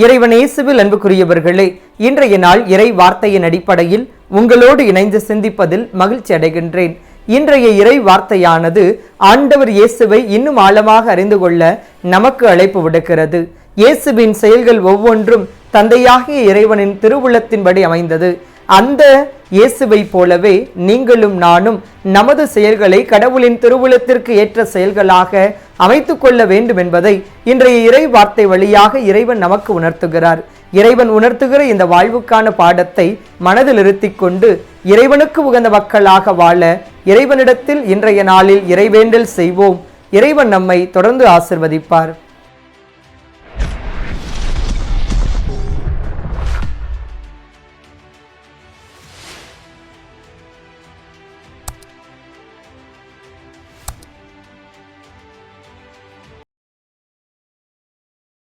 இறைவன் இயேசுவில் அன்புக்குரியவர்களே இன்றைய நாள் இறை வார்த்தையின் அடிப்படையில் உங்களோடு இணைந்து சிந்திப்பதில் மகிழ்ச்சி அடைகின்றேன். இன்றைய இறை வார்த்தையானது ஆண்டவர் இயேசுவை இன்னும் ஆழமாக அறிந்து கொள்ள நமக்கு அழைப்பு விடுக்கிறது. இயேசுவின் செயல்கள் ஒவ்வொன்றும் தந்தையாகிய இறைவனின் திருவுள்ளத்தின்படி அமைந்தது. அந்த இயேசுவை போலவே நீங்களும் நானும் நமது செயல்களை கடவுளின் திருவுளத்திற்கு ஏற்ற செயல்களாக அமைத்து கொள்ள வேண்டும் என்பதை இன்றைய இறை வார்த்தை வழியாக இறைவன் நமக்கு உணர்த்துகிறார். இறைவன் உணர்த்துகிற இந்த வாழ்வுக்கான பாடத்தை மனதில் இருத்தி கொண்டு இறைவனுக்கு உகந்த மக்களாக வாழ இறைவனிடத்தில் இன்றைய நாளில் இறைவேண்டல் செய்வோம். இறைவன் நம்மை தொடர்ந்து ஆசிர்வதிப்பார்.